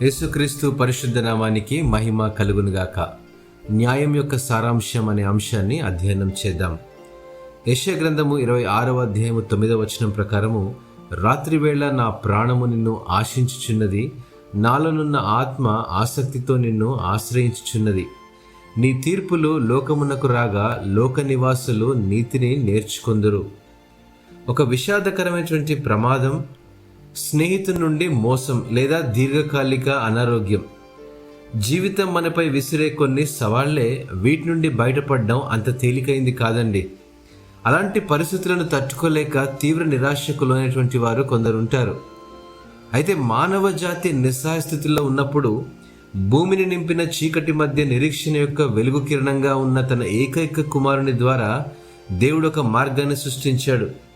యేసుక్రీస్తు పరిశుద్ధ నామానికి మహిమ కలుగునుగాక. న్యాయం యొక్క సారాంశం అనే అంశాన్ని అధ్యయనం చేద్దాం. యశ్య గ్రంథము ఇరవై ఆరవ అధ్యాయము తొమ్మిదవ వచనం ప్రకారము రాత్రివేళ నా ప్రాణము నిన్ను ఆశించుచున్నది నాలోనున్న ఆత్మ ఆసక్తితో నిన్ను ఆశ్రయించుచున్నది. నీ తీర్పులు లోకమునకు రాగా లోక నివాసులు నీతిని నేర్చుకొందురు. ఒక విషాదకరమైనటువంటి ప్రమాదం స్నేహితుడి నుండి మోసం లేదా దీర్ఘకాలిక అనారోగ్యం. జీవితం మనపై విసిరే కొన్ని సవాళ్ళే వీటి నుండి బయటపడడం అంత తేలికైంది కాదండి. అలాంటి పరిస్థితులను తట్టుకోలేక తీవ్ర నిరాశకు లోనైనటువంటి వారు కొందరు ఉంటారు అయితే మానవ జాతి నిస్సహాయ స్థితిలో ఉన్నప్పుడు భూమిని నింపిన చీకటి మధ్య నిరీక్షణ యొక్క వెలుగు కిరణంగా ఉన్న తన ఏకైక కుమారుని ద్వారా దేవుడు ఒక మార్గాన్ని సృష్టించాడు.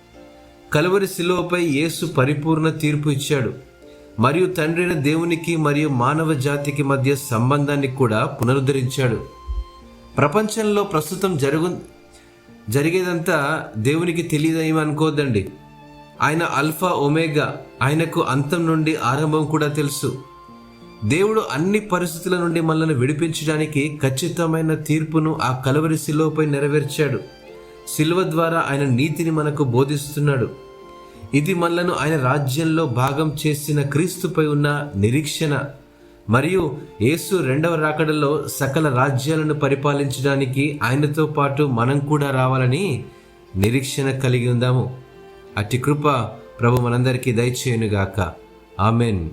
కలువరి శిలువపై యేసు పరిపూర్ణ తీర్పు ఇచ్చాడు. మరియు తండ్రైన దేవునికి మరియు మానవ జాతికి మధ్య సంబంధాన్ని కూడా పునరుద్ధరించాడు. ప్రపంచంలో ప్రస్తుతం జరుగు జరిగేదంతా దేవునికి తెలియదేమనుకోదండి ఆయన అల్ఫా ఒమేగా ఆయనకు అంతం నుండి ఆరంభం కూడా తెలుసు. దేవుడు అన్ని పరిస్థితుల నుండి మనల్ని విడిపించడానికి ఖచ్చితమైన తీర్పును ఆ కలవరి శిలువపై నెరవేర్చాడు. శిలువ ద్వారా ఆయన నీతిని మనకు బోధిస్తున్నాడు. ఇది మనలను ఆయన రాజ్యంలో భాగం చేసిన క్రీస్తుపై ఉన్న నిరీక్షణ. మరియు యేసు రెండవ రాకడలో సకల రాజ్యాలను పరిపాలించడానికి ఆయనతో పాటు మనం కూడా రావాలని నిరీక్షణ కలిగి ఉందాము. అట్టి కృప ప్రభు మనందరికీ దయచేయునుగాక. ఆమెన్.